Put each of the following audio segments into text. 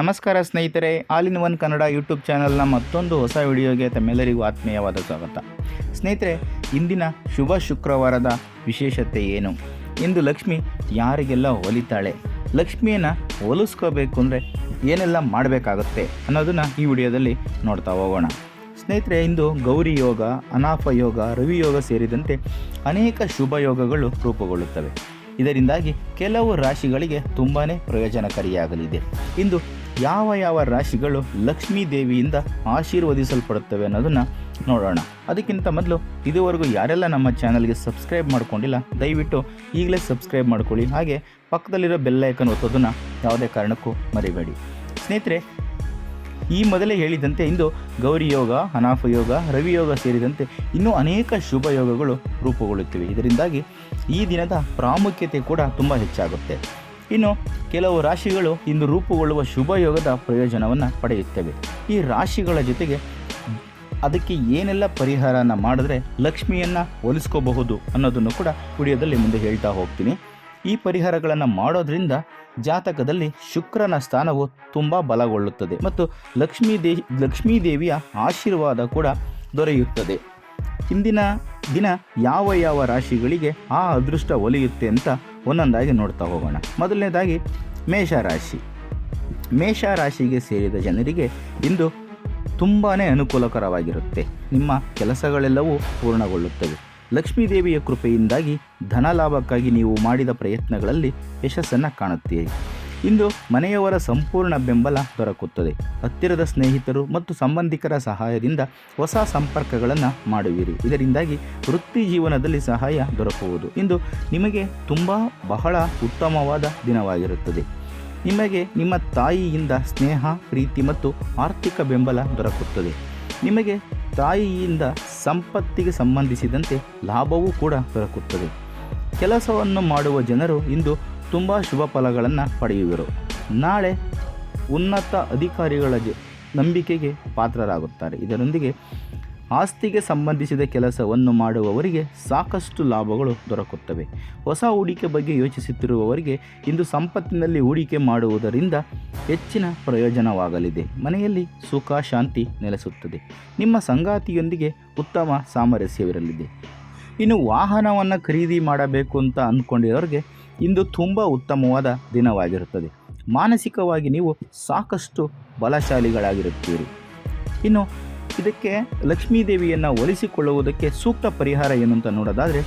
ನಮಸ್ಕಾರ ಸ್ನೇಹಿತರೆ all in one Kannada YouTube ಚಾನಲ್ನ ಮತ್ತೊಂದು ಹೊಸ ವಿಡಿಯೋಗೆ ತಮ್ಮೆಲ್ಲರಿಗೂ ಆತ್ಮೀಯವಾದ ಸ್ವಾಗತ. ಸ್ನೇಹಿತರೆ, ಇಂದಿನ ಶುಭ ಶುಕ್ರವಾರದ ವಿಶೇಷತೆ ಏನು? ಇಂದು ಲಕ್ಷ್ಮಿ ಯಾರಿಗೆಲ್ಲ ಒಲಿತಾಳೆ ಲಕ್ಷ್ಮಿಯನ್ನು ಒಲಿಸ್ಕೋಬೇಕು ಅಂದರೆ ಏನೆಲ್ಲ ಮಾಡಬೇಕಾಗುತ್ತೆ ಅನ್ನೋದನ್ನು ಈ ವಿಡಿಯೋದಲ್ಲಿ ನೋಡ್ತಾ ಹೋಗೋಣ. ಸ್ನೇಹಿತರೆ, ಇಂದು ಗೌರಿ ಯೋಗ ಅನಾಫ ಯೋಗ, ರವಿ ಯೋಗ ಸೇರಿದಂತೆ ಅನೇಕ ಶುಭ ಯೋಗಗಳು ರೂಪುಗೊಳ್ಳುತ್ತವೆ. ಇದರಿಂದಾಗಿ ಕೆಲವು ರಾಶಿಗಳಿಗೆ ತುಂಬಾ ಪ್ರಯೋಜನಕಾರಿಯಾಗಲಿದೆ. ಇಂದು ಯಾವ ಯಾವ ರಾಶಿಗಳು ಲಕ್ಷ್ಮೀ ದೇವಿಯಿಂದ ಆಶೀರ್ವದಿಸಲ್ಪಡುತ್ತವೆ ಅನ್ನೋದನ್ನು ನೋಡೋಣ. ಅದಕ್ಕಿಂತ ಮೊದಲು ಇದುವರೆಗೂ ಯಾರೆಲ್ಲ ನಮ್ಮ ಚಾನಲ್ಗೆ ಸಬ್ಸ್ಕ್ರೈಬ್ ಮಾಡ್ಕೊಂಡಿಲ್ಲ, ದಯವಿಟ್ಟು ಈಗಲೇ ಸಬ್ಸ್ಕ್ರೈಬ್ ಮಾಡ್ಕೊಳ್ಳಿ. ಹಾಗೆ ಪಕ್ಕದಲ್ಲಿರೋ ಬೆಲ್ಲೈಕನ್ ಒತ್ತೋದನ್ನು ಯಾವುದೇ ಕಾರಣಕ್ಕೂ ಮರಿಬೇಡಿ. ಸ್ನೇಹಿತರೆ, ಈ ಮೊದಲೇ ಹೇಳಿದಂತೆ ಇಂದು ಗೌರಿ ಯೋಗ ಅನಾಫ ಯೋಗ, ರವಿ ಯೋಗ ಸೇರಿದಂತೆ ಇನ್ನೂ ಅನೇಕ ಶುಭ ಯೋಗಗಳು ರೂಪುಗೊಳ್ಳುತ್ತಿವೆ. ಇದರಿಂದಾಗಿ ಈ ದಿನದ ಪ್ರಾಮುಖ್ಯತೆ ಕೂಡ ತುಂಬ ಹೆಚ್ಚಾಗುತ್ತೆ. ಇನ್ನು ಕೆಲವು ರಾಶಿಗಳು ಇಂದು ರೂಪುಗೊಳ್ಳುವ ಶುಭ ಯೋಗದ ಪ್ರಯೋಜನವನ್ನು ಪಡೆಯುತ್ತವೆ. ಈ ರಾಶಿಗಳ ಜೊತೆಗೆ ಅದಕ್ಕೆ ಏನೆಲ್ಲ ಪರಿಹಾರನ ಮಾಡಿದ್ರೆ ಲಕ್ಷ್ಮಿಯನ್ನು ಒಲಿಸ್ಕೋಬಹುದು ಅನ್ನೋದನ್ನು ಕೂಡ ವಿಡಿಯೋದಲ್ಲಿ ಮುಂದೆ ಹೇಳ್ತಾ ಹೋಗ್ತೀನಿ. ಈ ಪರಿಹಾರಗಳನ್ನು ಮಾಡೋದ್ರಿಂದ ಜಾತಕದಲ್ಲಿ ಶುಕ್ರನ ಸ್ಥಾನವು ತುಂಬ ಬಲಗೊಳ್ಳುತ್ತದೆ ಮತ್ತು ಲಕ್ಷ್ಮೀ ದೇ ಲಕ್ಷ್ಮೀ ದೇವಿಯ ಆಶೀರ್ವಾದ ಕೂಡ ದೊರೆಯುತ್ತದೆ. ಇಂದಿನ ದಿನ ಯಾವ ಯಾವ ರಾಶಿಗಳಿಗೆ ಆ ಅದೃಷ್ಟ ಒಲಿಯುತ್ತೆ ಅಂತ ಒಂದೊಂದಾಗಿ ನೋಡ್ತಾ ಹೋಗೋಣ. ಮೊದಲನೇದಾಗಿ ಮೇಷ ರಾಶಿಗೆ ಸೇರಿದ ಜನರಿಗೆ ಇಂದು ತುಂಬಾ ಅನುಕೂಲಕರವಾಗಿರುತ್ತೆ. ನಿಮ್ಮ ಕೆಲಸಗಳೆಲ್ಲವೂ ಪೂರ್ಣಗೊಳ್ಳುತ್ತವೆ. ಲಕ್ಷ್ಮೀದೇವಿಯ ಕೃಪೆಯಿಂದಾಗಿ ಧನ ಲಾಭಕ್ಕಾಗಿ ನೀವು ಮಾಡಿದ ಪ್ರಯತ್ನಗಳಲ್ಲಿ ಯಶಸ್ಸನ್ನು ಕಾಣುತ್ತೀರಿ. ಇಂದು ಮನೆಯವರ ಸಂಪೂರ್ಣ ಬೆಂಬಲ ದೊರಕುತ್ತದೆ. ಹತ್ತಿರದ ಸ್ನೇಹಿತರು ಮತ್ತು ಸಂಬಂಧಿಕರ ಸಹಾಯದಿಂದ ಹೊಸ ಸಂಪರ್ಕಗಳನ್ನು ಮಾಡುವಿರಿ. ಇದರಿಂದಾಗಿ ವೃತ್ತಿ ಜೀವನದಲ್ಲಿ ಸಹಾಯ ದೊರಕುವುದು. ಇಂದು ನಿಮಗೆ ತುಂಬ ಬಹಳ ಉತ್ತಮವಾದ ದಿನವಾಗಿರುತ್ತದೆ. ನಿಮಗೆ ನಿಮ್ಮ ತಾಯಿಯಿಂದ ಸ್ನೇಹ, ಪ್ರೀತಿ ಮತ್ತು ಆರ್ಥಿಕ ಬೆಂಬಲ ದೊರಕುತ್ತದೆ. ನಿಮಗೆ ತಾಯಿಯಿಂದ ಸಂಪತ್ತಿಗೆ ಸಂಬಂಧಿಸಿದಂತೆ ಲಾಭವೂ ಕೂಡ ದೊರಕುತ್ತದೆ. ಕೆಲಸವನ್ನು ಮಾಡುವ ಜನರು ಇಂದು ತುಂಬ ಶುಭ ಫಲಗಳನ್ನು ಪಡೆಯುವರು. ನಾಳೆ ಉನ್ನತ ಅಧಿಕಾರಿಗಳ ನಂಬಿಕೆಗೆ ಪಾತ್ರರಾಗುತ್ತಾರೆ. ಇದರೊಂದಿಗೆ ಆಸ್ತಿಗೆ ಸಂಬಂಧಿಸಿದ ಕೆಲಸವನ್ನು ಮಾಡುವವರಿಗೆ ಸಾಕಷ್ಟು ಲಾಭಗಳು ದೊರಕುತ್ತವೆ. ಹೊಸ ಹೂಡಿಕೆ ಬಗ್ಗೆ ಯೋಚಿಸುತ್ತಿರುವವರಿಗೆ ಇಂದು ಸಂಪತ್ತಿನಲ್ಲಿ ಹೂಡಿಕೆ ಮಾಡುವುದರಿಂದ ಹೆಚ್ಚಿನ ಪ್ರಯೋಜನವಾಗಲಿದೆ. ಮನೆಯಲ್ಲಿ ಸುಖ, ಶಾಂತಿ ನೆಲೆಸುತ್ತದೆ. ನಿಮ್ಮ ಸಂಗಾತಿಯೊಂದಿಗೆ ಉತ್ತಮ ಸಾಮರಸ್ಯವಿರಲಿದೆ. ಇನ್ನು ವಾಹನವನ್ನು ಖರೀದಿ ಮಾಡಬೇಕು ಅಂತ ಅಂದ್ಕೊಂಡಿರೋರಿಗೆ ಇಂದು ತುಂಬ ಉತ್ತಮವಾದ ದಿನವಾಗಿರುತ್ತದೆ. ಮಾನಸಿಕವಾಗಿ ನೀವು ಸಾಕಷ್ಟು ಬಲಶಾಲಿಗಳಾಗಿರುತ್ತೀರಿ. ಇನ್ನು ಇದಕ್ಕೆ ಲಕ್ಷ್ಮೀದೇವಿಯನ್ನು ಒಲಿಸಿಕೊಳ್ಳುವುದಕ್ಕೆ ಸೂಕ್ತ ಪರಿಹಾರ ಏನು ಅಂತ ನೋಡೋದಾದರೆ,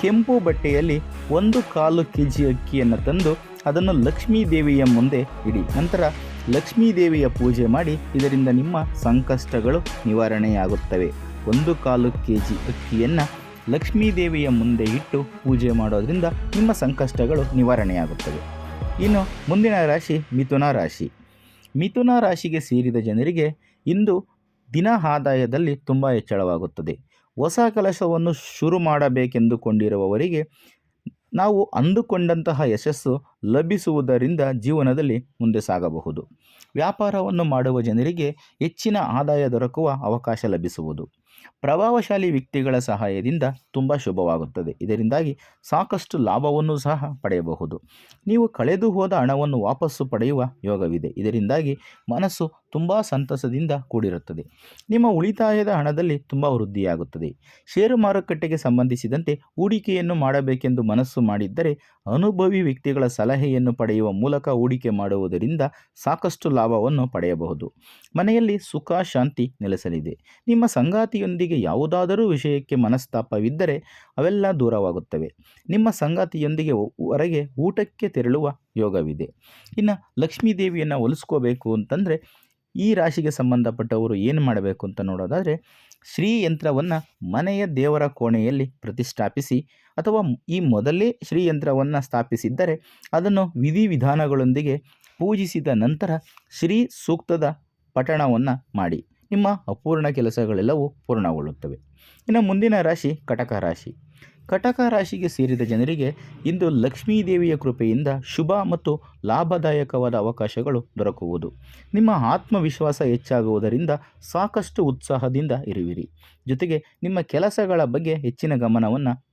ಕೆಂಪು ಬಟ್ಟೆಯಲ್ಲಿ ಒಂದು ಕಾಲು ಕೆ ಜಿ ಅಕ್ಕಿಯನ್ನು ತಂದು ಅದನ್ನು ಲಕ್ಷ್ಮೀ ದೇವಿಯ ಮುಂದೆ ಇಡಿ. ನಂತರ ಲಕ್ಷ್ಮೀ ದೇವಿಯ ಪೂಜೆ ಮಾಡಿ, ಇದರಿಂದ ನಿಮ್ಮ ಸಂಕಷ್ಟಗಳು ನಿವಾರಣೆಯಾಗುತ್ತವೆ. ಒಂದು ಕಾಲು ಕೆ ಜಿ ಅಕ್ಕಿಯನ್ನು ಲಕ್ಷ್ಮೀ ದೇವಿಯ ಮುಂದೆ ಇಟ್ಟು ಪೂಜೆ ಮಾಡೋದರಿಂದ ನಿಮ್ಮ ಸಂಕಷ್ಟಗಳು ನಿವಾರಣೆಯಾಗುತ್ತವೆ. ಇನ್ನು ಮುಂದಿನ ರಾಶಿ ಮಿಥುನ ರಾಶಿ. ಮಿಥುನ ರಾಶಿಗೆ ಸೇರಿದ ಜನರಿಗೆ ಇಂದು ದಿನ ಆದಾಯದಲ್ಲಿ ತುಂಬ ಹೆಚ್ಚಳವಾಗುತ್ತದೆ. ಹೊಸ ಕೆಲಸವನ್ನು ಶುರು ಮಾಡಬೇಕೆಂದುಕೊಂಡಿರುವವರಿಗೆ ನಾವು ಅಂದುಕೊಂಡಂತಹ ಯಶಸ್ಸು ಲಭಿಸುವುದರಿಂದ ಜೀವನದಲ್ಲಿ ಮುಂದೆ ಸಾಗಬಹುದು. ವ್ಯಾಪಾರವನ್ನು ಮಾಡುವ ಜನರಿಗೆ ಹೆಚ್ಚಿನ ಆದಾಯ ದೊರಕುವ ಅವಕಾಶ ಲಭಿಸುವುದು. ಪ್ರಭಾವಶಾಲಿ ವ್ಯಕ್ತಿಗಳ ಸಹಾಯದಿಂದ ತುಂಬ ಶುಭವಾಗುತ್ತದೆ. ಇದರಿಂದಾಗಿ ಸಾಕಷ್ಟು ಲಾಭವನ್ನು ಸಹ ಪಡೆಯಬಹುದು. ನೀವು ಕಳೆದು ಹೋದ ಹಣವನ್ನು ವಾಪಸ್ಸು ಪಡೆಯುವ ಯೋಗವಿದೆ. ಇದರಿಂದಾಗಿ ಮನಸ್ಸು ತುಂಬ ಸಂತಸದಿಂದ ಕೂಡಿರುತ್ತದೆ. ನಿಮ್ಮ ಉಳಿತಾಯದ ಹಣದಲ್ಲಿ ತುಂಬ ವೃದ್ಧಿಯಾಗುತ್ತದೆ. ಷೇರು ಮಾರುಕಟ್ಟೆಗೆ ಸಂಬಂಧಿಸಿದಂತೆ ಹೂಡಿಕೆಯನ್ನು ಮಾಡಬೇಕೆಂದು ಮನಸ್ಸು ಮಾಡಿದ್ದರೆ ಅನುಭವಿ ವ್ಯಕ್ತಿಗಳ ಸಲಹೆಯನ್ನು ಪಡೆಯುವ ಮೂಲಕ ಹೂಡಿಕೆ ಮಾಡುವುದರಿಂದ ಸಾಕಷ್ಟು ಲಾಭವನ್ನು ಪಡೆಯಬಹುದು. ಮನೆಯಲ್ಲಿ ಸುಖ, ಶಾಂತಿ ನೆಲೆಸಲಿದೆ. ನಿಮ್ಮ ಸಂಗಾತಿಯೊಂದಿಗೆ ಯಾವುದಾದರೂ ವಿಷಯಕ್ಕೆ ಮನಸ್ತಾಪವಿದ್ದರೆ ಅವೆಲ್ಲ ದೂರವಾಗುತ್ತವೆ. ನಿಮ್ಮ ಸಂಗಾತಿಯೊಂದಿಗೆ ಹೊರಗೆ ಊಟಕ್ಕೆ ತೆರಳುವ ಯೋಗವಿದೆ. ಇನ್ನು ಲಕ್ಷ್ಮೀ ದೇವಿಯನ್ನು ಒಲಿಸ್ಕೋಬೇಕು ಅಂತಂದರೆ ಈ ರಾಶಿಗೆ ಸಂಬಂಧಪಟ್ಟವರು ಏನು ಮಾಡಬೇಕು ಅಂತ ನೋಡೋದಾದರೆ ಶ್ರೀಯಂತ್ರವನ್ನು ಮನೆಯ ದೇವರ ಕೋಣೆಯಲ್ಲಿ ಪ್ರತಿಷ್ಠಾಪಿಸಿ ಅಥವಾ ಈ ಮೊದಲೇ ಶ್ರೀಯಂತ್ರವನ್ನು ಸ್ಥಾಪಿಸಿದ್ದರೆ ಅದನ್ನು ವಿಧಿವಿಧಾನಗಳೊಂದಿಗೆ ಪೂಜಿಸಿದ ನಂತರ ಶ್ರೀ ಸೂಕ್ತದ ಪಠಣವನ್ನು ಮಾಡಿ. ನಿಮ್ಮ ಅಪೂರ್ಣ ಕೆಲಸಗಳೆಲ್ಲವೂ ಪೂರ್ಣಗೊಳ್ಳುತ್ತವೆ. ಇನ್ನು ಮುಂದಿನ ರಾಶಿ ಕಟಕ ರಾಶಿ. ಕಟಕ ರಾಶಿಗೆ ಸೇರಿದ ಜನರಿಗೆ ಇಂದು ಲಕ್ಷ್ಮೀ ದೇವಿಯ ಕೃಪೆಯಿಂದ ಶುಭ ಮತ್ತು ಲಾಭದಾಯಕವಾದ ಅವಕಾಶಗಳು ದೊರಕುವುದು. ನಿಮ್ಮ ಆತ್ಮವಿಶ್ವಾಸ ಹೆಚ್ಚಾಗುವುದರಿಂದ ಸಾಕಷ್ಟು ಉತ್ಸಾಹದಿಂದ ಇರುವಿರಿ. ಜೊತೆಗೆ ನಿಮ್ಮ ಕೆಲಸಗಳ ಬಗ್ಗೆ ಹೆಚ್ಚಿನ ಗಮನವನ್ನು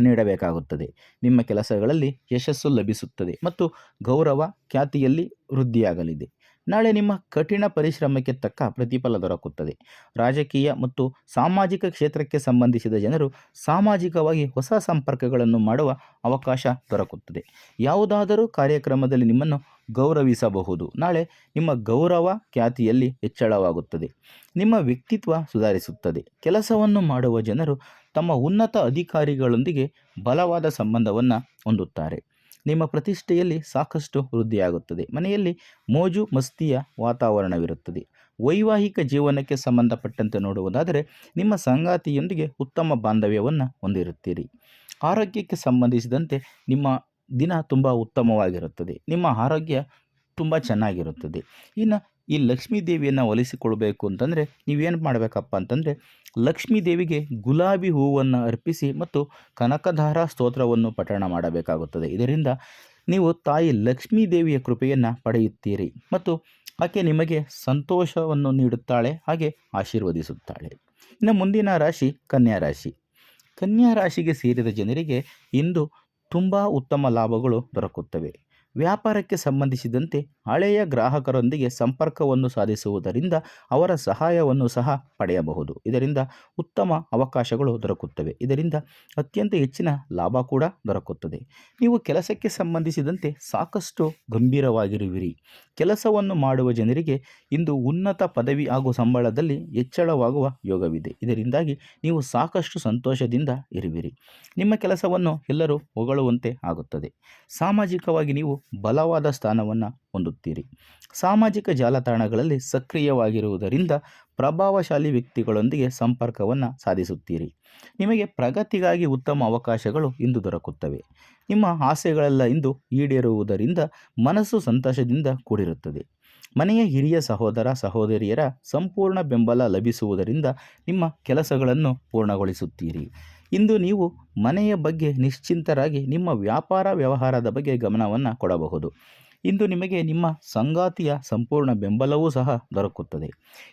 ನೀಡಬೇಕಾಗುತ್ತದೆ. ನಿಮ್ಮ ಕೆಲಸಗಳಲ್ಲಿ ಯಶಸ್ಸು ಲಭಿಸುತ್ತದೆ ಮತ್ತು ಗೌರವ ಖ್ಯಾತಿಯಲ್ಲಿ ವೃದ್ಧಿಯಾಗಲಿದೆ. ನಾಳೆ ನಿಮ್ಮ ಕಠಿಣ ಪರಿಶ್ರಮಕ್ಕೆ ತಕ್ಕ ಪ್ರತಿಫಲ ದೊರಕುತ್ತದೆ. ರಾಜಕೀಯ ಮತ್ತು ಸಾಮಾಜಿಕ ಕ್ಷೇತ್ರಕ್ಕೆ ಸಂಬಂಧಿಸಿದ ಜನರು ಸಾಮಾಜಿಕವಾಗಿ ಹೊಸ ಸಂಪರ್ಕಗಳನ್ನು ಮಾಡುವ ಅವಕಾಶ ದೊರಕುತ್ತದೆ. ಯಾವುದಾದರೂ ಕಾರ್ಯಕ್ರಮದಲ್ಲಿ ನಿಮ್ಮನ್ನು ಗೌರವಿಸಬಹುದು. ನಾಳೆ ನಿಮ್ಮ ಗೌರವ ಖ್ಯಾತಿಯಲ್ಲಿ ಹೆಚ್ಚಳವಾಗುತ್ತದೆ. ನಿಮ್ಮ ವ್ಯಕ್ತಿತ್ವ ಸುಧಾರಿಸುತ್ತದೆ. ಕೆಲಸವನ್ನು ಮಾಡುವ ಜನರು ತಮ್ಮ ಉನ್ನತ ಅಧಿಕಾರಿಗಳೊಂದಿಗೆ ಬಲವಾದ ಸಂಬಂಧವನ್ನು ಹೊಂದುತ್ತಾರೆ. ನಿಮ್ಮ ಪ್ರತಿಷ್ಠೆಯಲ್ಲಿ ಸಾಕಷ್ಟು ವೃದ್ಧಿಯಾಗುತ್ತದೆ. ಮನೆಯಲ್ಲಿ ಮೋಜು ಮಸ್ತಿಯ ವಾತಾವರಣವಿರುತ್ತದೆ. ವೈವಾಹಿಕ ಜೀವನಕ್ಕೆ ಸಂಬಂಧಪಟ್ಟಂತೆ ನೋಡುವುದಾದರೆ, ನಿಮ್ಮ ಸಂಗಾತಿಯೊಂದಿಗೆ ಉತ್ತಮ ಬಾಂಧವ್ಯವನ್ನು ಹೊಂದಿರುತ್ತೀರಿ. ಆರೋಗ್ಯಕ್ಕೆ ಸಂಬಂಧಿಸಿದಂತೆ ನಿಮ್ಮ ದಿನ ತುಂಬ ಉತ್ತಮವಾಗಿರುತ್ತದೆ. ನಿಮ್ಮ ಆರೋಗ್ಯ ತುಂಬ ಚೆನ್ನಾಗಿರುತ್ತದೆ. ಇನ್ನು ಈ ಲಕ್ಷ್ಮೀ ದೇವಿಯನ್ನು ಒಲಿಸಿಕೊಳ್ಬೇಕು ಅಂತಂದರೆ ನೀವೇನು ಮಾಡಬೇಕಪ್ಪ ಅಂತಂದರೆ ಲಕ್ಷ್ಮೀ ದೇವಿಗೆ ಗುಲಾಬಿ ಹೂವನ್ನು ಅರ್ಪಿಸಿ ಮತ್ತು ಕನಕಧಾರ ಸ್ತೋತ್ರವನ್ನು ಪಠಣ ಮಾಡಬೇಕಾಗುತ್ತದೆ. ಇದರಿಂದ ನೀವು ತಾಯಿ ಲಕ್ಷ್ಮೀ ದೇವಿಯ ಕೃಪೆಯನ್ನು ಪಡೆಯುತ್ತೀರಿ ಮತ್ತು ಆಕೆ ನಿಮಗೆ ಸಂತೋಷವನ್ನು ನೀಡುತ್ತಾಳೆ, ಹಾಗೆ ಆಶೀರ್ವದಿಸುತ್ತಾಳೆ. ಇನ್ನು ಮುಂದಿನ ರಾಶಿ ಕನ್ಯಾ ರಾಶಿ. ಕನ್ಯಾ ರಾಶಿಗೆ ಸೇರಿದ ಜನರಿಗೆ ಇಂದು ತುಂಬ ಉತ್ತಮ ಲಾಭಗಳು ದೊರಕುತ್ತವೆ. ವ್ಯಾಪಾರಕ್ಕೆ ಸಂಬಂಧಿಸಿದಂತೆ ಹಳೆಯ ಗ್ರಾಹಕರೊಂದಿಗೆ ಸಂಪರ್ಕವನ್ನು ಸಾಧಿಸುವುದರಿಂದ ಅವರ ಸಹಾಯವನ್ನು ಸಹ ಪಡೆಯಬಹುದು. ಇದರಿಂದ ಉತ್ತಮ ಅವಕಾಶಗಳು ದೊರಕುತ್ತವೆ. ಇದರಿಂದ ಅತ್ಯಂತ ಹೆಚ್ಚಿನ ಲಾಭ ಕೂಡ ದೊರಕುತ್ತದೆ. ನೀವು ಕೆಲಸಕ್ಕೆ ಸಂಬಂಧಿಸಿದಂತೆ ಸಾಕಷ್ಟು ಗಂಭೀರವಾಗಿರುವಿರಿ. ಕೆಲಸವನ್ನು ಮಾಡುವ ಜನರಿಗೆ ಇಂದು ಉನ್ನತ ಪದವಿ ಹಾಗೂ ಸಂಬಳದಲ್ಲಿ ಹೆಚ್ಚಳವಾಗುವ ಯೋಗವಿದೆ. ಇದರಿಂದಾಗಿ ನೀವು ಸಾಕಷ್ಟು ಸಂತೋಷದಿಂದ ಇರುವಿರಿ. ನಿಮ್ಮ ಕೆಲಸವನ್ನು ಎಲ್ಲರೂ ಹೊಗಳುವಂತೆ ಆಗುತ್ತದೆ. ಸಾಮಾಜಿಕವಾಗಿ ನೀವು ಬಲವಾದ ಸ್ಥಾನವನ್ನು ಹೊಂದುತ್ತೀರಿ. ಸಾಮಾಜಿಕ ಜಾಲತಾಣಗಳಲ್ಲಿ ಸಕ್ರಿಯವಾಗಿರುವುದರಿಂದ ಪ್ರಭಾವಶಾಲಿ ವ್ಯಕ್ತಿಗಳೊಂದಿಗೆ ಸಂಪರ್ಕವನ್ನು ಸಾಧಿಸುತ್ತೀರಿ. ನಿಮಗೆ ಪ್ರಗತಿಗಾಗಿ ಉತ್ತಮ ಅವಕಾಶಗಳು ಇಂದು ದೊರಕುತ್ತವೆ. ನಿಮ್ಮ ಆಸೆಗಳೆಲ್ಲ ಇಂದು ಈಡೇರುವುದರಿಂದ ಮನಸ್ಸು ಸಂತೋಷದಿಂದ ಕೂಡಿರುತ್ತದೆ. ಮನೆಯ ಹಿರಿಯ ಸಹೋದರ, ಸಹೋದರಿಯರ ಸಂಪೂರ್ಣ ಬೆಂಬಲ ಲಭಿಸುವುದರಿಂದ ನಿಮ್ಮ ಕೆಲಸಗಳನ್ನು ಪೂರ್ಣಗೊಳಿಸುತ್ತೀರಿ. ಇಂದು ನೀವು ಮನೆಯ ಬಗ್ಗೆ ನಿಶ್ಚಿಂತರಾಗಿ ನಿಮ್ಮ ವ್ಯಾಪಾರ ವ್ಯವಹಾರದ ಬಗ್ಗೆ ಗಮನವನ್ನು ಕೊಡಬಹುದು. ಇಂದು ನಿಮಗೆ ನಿಮ್ಮ ಸಂಗಾತಿಯ ಸಂಪೂರ್ಣ ಬೆಂಬಲವೂ ಸಹ ದೊರಕುತ್ತದೆ.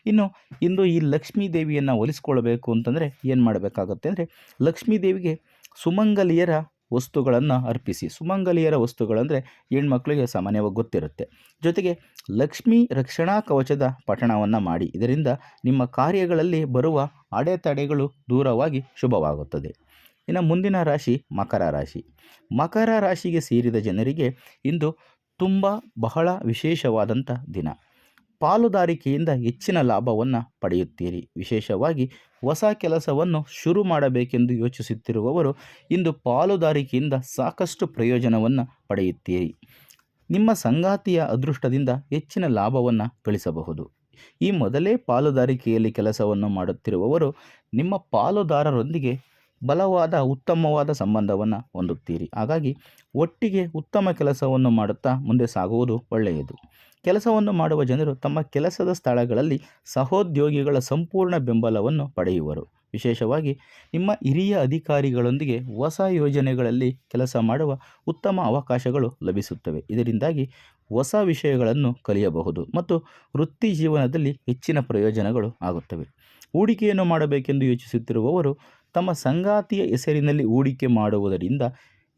ಇನ್ನು, ಇಂದು ಈ ಲಕ್ಷ್ಮೀ ದೇವಿಯನ್ನು ಒಲಿಸ್ಕೊಳ್ಬೇಕು ಅಂತಂದರೆ ಏನು ಮಾಡಬೇಕಾಗುತ್ತೆ ಅಂದರೆ, ಲಕ್ಷ್ಮೀ ದೇವಿಗೆ ಸುಮಂಗಲಿಯರ ವಸ್ತುಗಳನ್ನು ಅರ್ಪಿಸಿ. ಸುಮಂಗಲಿಯರ ವಸ್ತುಗಳಂದರೆ ಹೆಣ್ಮಕ್ಳಿಗೆ ಸಾಮಾನ್ಯವಾಗಿ ಗೊತ್ತಿರುತ್ತೆ. ಜೊತೆಗೆ ಲಕ್ಷ್ಮೀ ರಕ್ಷಣಾ ಕವಚದ ಪಠಣವನ್ನು ಮಾಡಿ. ಇದರಿಂದ ನಿಮ್ಮ ಕಾರ್ಯಗಳಲ್ಲಿ ಬರುವ ಅಡೆತಡೆಗಳು ದೂರವಾಗಿ ಶುಭವಾಗುತ್ತದೆ. ಇನ್ನು ಮುಂದಿನ ರಾಶಿ ಮಕರ ರಾಶಿ. ಮಕರ ರಾಶಿಗೆ ಸೇರಿದ ಜನರಿಗೆ ಇಂದು ತುಂಬ ಬಹಳ ವಿಶೇಷವಾದಂಥ ದಿನ. ಪಾಲುದಾರಿಕೆಯಿಂದ ಹೆಚ್ಚಿನ ಲಾಭವನ್ನು ಪಡೆಯುತ್ತೀರಿ. ವಿಶೇಷವಾಗಿ ಹೊಸ ಕೆಲಸವನ್ನು ಶುರು ಮಾಡಬೇಕೆಂದು ಯೋಚಿಸುತ್ತಿರುವವರು ಇಂದು ಪಾಲುದಾರಿಕೆಯಿಂದ ಸಾಕಷ್ಟು ಪ್ರಯೋಜನವನ್ನು ಪಡೆಯುತ್ತೀರಿ. ನಿಮ್ಮ ಸಂಗಾತಿಯ ಅದೃಷ್ಟದಿಂದ ಹೆಚ್ಚಿನ ಲಾಭವನ್ನು ಗಳಿಸಬಹುದು. ಈ ಮೊದಲೇ ಪಾಲುದಾರಿಕೆಯಲ್ಲಿ ಕೆಲಸವನ್ನು ಮಾಡುತ್ತಿರುವವರು ನಿಮ್ಮ ಪಾಲುದಾರರೊಂದಿಗೆ ಬಲವಾದ, ಉತ್ತಮವಾದ ಸಂಬಂಧವನ್ನು ಹೊಂದುತ್ತೀರಿ. ಹಾಗಾಗಿ ಒಟ್ಟಿಗೆ ಉತ್ತಮ ಕೆಲಸವನ್ನು ಮಾಡುತ್ತಾ ಮುಂದೆ ಸಾಗುವುದು ಒಳ್ಳೆಯದು. ಕೆಲಸವನ್ನು ಮಾಡುವ ಜನರು ತಮ್ಮ ಕೆಲಸದ ಸ್ಥಳಗಳಲ್ಲಿ ಸಹೋದ್ಯೋಗಿಗಳ ಸಂಪೂರ್ಣ ಬೆಂಬಲವನ್ನು ಪಡೆಯುವರು. ವಿಶೇಷವಾಗಿ ನಿಮ್ಮ ಹಿರಿಯ ಅಧಿಕಾರಿಗಳೊಂದಿಗೆ ಹೊಸ ಯೋಜನೆಗಳಲ್ಲಿ ಕೆಲಸ ಮಾಡುವ ಉತ್ತಮ ಅವಕಾಶಗಳು ಲಭಿಸುತ್ತವೆ. ಇದರಿಂದಾಗಿ ಹೊಸ ವಿಷಯಗಳನ್ನು ಕಲಿಯಬಹುದು ಮತ್ತು ವೃತ್ತಿ ಜೀವನದಲ್ಲಿ ಹೆಚ್ಚಿನ ಪ್ರಯೋಜನಗಳು ಆಗುತ್ತವೆ. ಹೂಡಿಕೆಯನ್ನು ಮಾಡಬೇಕೆಂದು ಯೋಚಿಸುತ್ತಿರುವವರು ತಮ್ಮ ಸಂಗಾತಿಯ ಹೆಸರಿನಲ್ಲಿ ಹೂಡಿಕೆ ಮಾಡುವುದರಿಂದ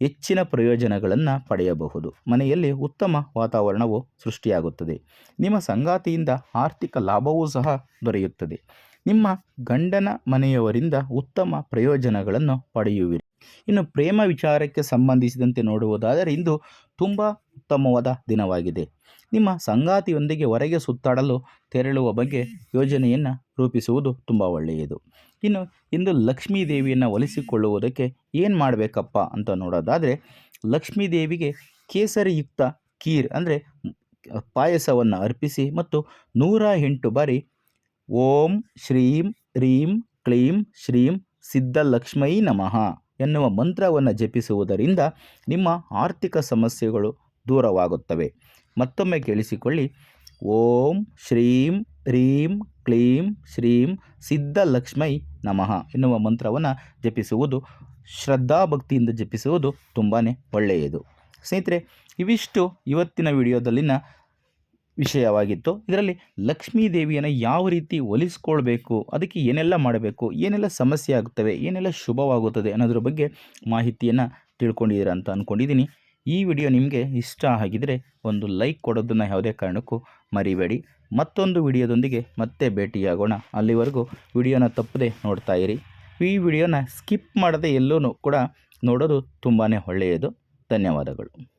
ಹೆಚ್ಚಿನ ಪ್ರಯೋಜನಗಳನ್ನು ಪಡೆಯಬಹುದು. ಮನೆಯಲ್ಲಿ ಉತ್ತಮ ವಾತಾವರಣವು ಸೃಷ್ಟಿಯಾಗುತ್ತದೆ. ನಿಮ್ಮ ಸಂಗಾತಿಯಿಂದ ಆರ್ಥಿಕ ಲಾಭವೂ ಸಹ ದೊರೆಯುತ್ತದೆ. ನಿಮ್ಮ ಗಂಡನ ಮನೆಯವರಿಂದ ಉತ್ತಮ ಪ್ರಯೋಜನಗಳನ್ನು ಪಡೆಯುವಿರಿ. ಇನ್ನು ಪ್ರೇಮ ವಿಚಾರಕ್ಕೆ ಸಂಬಂಧಿಸಿದಂತೆ ನೋಡುವುದಾದರೆ ಇಂದು ತುಂಬ ಉತ್ತಮವಾದ ದಿನವಾಗಿದೆ. ನಿಮ್ಮ ಸಂಗಾತಿಯೊಂದಿಗೆ ಹೊರಗೆ ಸುತ್ತಾಡಲು ತೆರಳುವ ಬಗ್ಗೆ ಯೋಜನೆಯನ್ನು ರೂಪಿಸುವುದು ತುಂಬ ಒಳ್ಳೆಯದು. ಇನ್ನು, ಇಂದು ಲಕ್ಷ್ಮೀ ದೇವಿಯನ್ನು ಒಲಿಸಿಕೊಳ್ಳುವುದಕ್ಕೆ ಏನು ಮಾಡಬೇಕಪ್ಪ ಅಂತ ನೋಡೋದಾದರೆ ಲಕ್ಷ್ಮೀ ದೇವಿಗೆ ಕೇಸರಿಯುಕ್ತ ಕೀರ್ ಅಂದರೆ ಪಾಯಸವನ್ನು ಅರ್ಪಿಸಿ ಮತ್ತು ನೂರ ಎಂಟು ಬಾರಿ ಓಂ ಶ್ರೀಂ ರೀಂ ಕ್ಲೀಂ ಶ್ರೀಂ ಸಿದ್ಧಲಕ್ಷ್ಮೈ ನಮಃ ಎನ್ನುವ ಮಂತ್ರವನ್ನು ಜಪಿಸುವುದರಿಂದ ನಿಮ್ಮ ಆರ್ಥಿಕ ಸಮಸ್ಯೆಗಳು ದೂರವಾಗುತ್ತವೆ. ಮತ್ತೊಮ್ಮೆ ಕೇಳಿಸಿಕೊಳ್ಳಿ. ಓಂ ಶ್ರೀಂ ಹ್ರೀಂ ಕ್ಲೀಂ ಶ್ರೀಂ ಸಿದ್ಧಲಕ್ಷ್ಮೈ ನಮಃ ಎನ್ನುವ ಮಂತ್ರವನ್ನು ಜಪಿಸುವುದು ಶ್ರದ್ಧಾಭಕ್ತಿಯಿಂದ ಜಪಿಸುವುದು ತುಂಬಾ ಒಳ್ಳೆಯದು. ಸ್ನೇಹಿತರೆ, ಇವಿಷ್ಟು ಇವತ್ತಿನ ವಿಡಿಯೋದಲ್ಲಿನ ವಿಷಯವಾಗಿತ್ತು. ಇದರಲ್ಲಿ ಲಕ್ಷ್ಮೀ ದೇವಿಯನ್ನು ಯಾವ ರೀತಿ ಒಲಿಸ್ಕೊಳ್ಬೇಕು, ಅದಕ್ಕೆ ಏನೆಲ್ಲ ಮಾಡಬೇಕು, ಏನೆಲ್ಲ ಸಮಸ್ಯೆ ಆಗುತ್ತವೆ ಏನೆಲ್ಲ ಶುಭವಾಗುತ್ತದೆ ಅನ್ನೋದ್ರ ಬಗ್ಗೆ ಮಾಹಿತಿಯನ್ನು ತಿಳ್ಕೊಂಡಿದ್ದೀರಾ ಅಂತ ಅಂದ್ಕೊಂಡಿದ್ದೀನಿ ಈ ವಿಡಿಯೋ ನಿಮಗೆ ಇಷ್ಟ ಆಗಿದರೆ ಒಂದು ಲೈಕ್ ಕೊಡೋದನ್ನು ಯಾವುದೇ ಕಾರಣಕ್ಕೂ ಮರಿಬೇಡಿ. ಮತ್ತೊಂದು ವಿಡಿಯೋದೊಂದಿಗೆ ಮತ್ತೆ ಭೇಟಿಯಾಗೋಣ. ಅಲ್ಲಿವರೆಗೂ ವಿಡಿಯೋನ ತಪ್ಪದೆ ನೋಡ್ತಾ ಇರಿ. ಈ ವಿಡಿಯೋನ ಸ್ಕಿಪ್ ಮಾಡದೆ ಎಲ್ಲೂ ಕೂಡ ನೋಡೋದು ತುಂಬಾ ಒಳ್ಳೆಯದು. ಧನ್ಯವಾದಗಳು.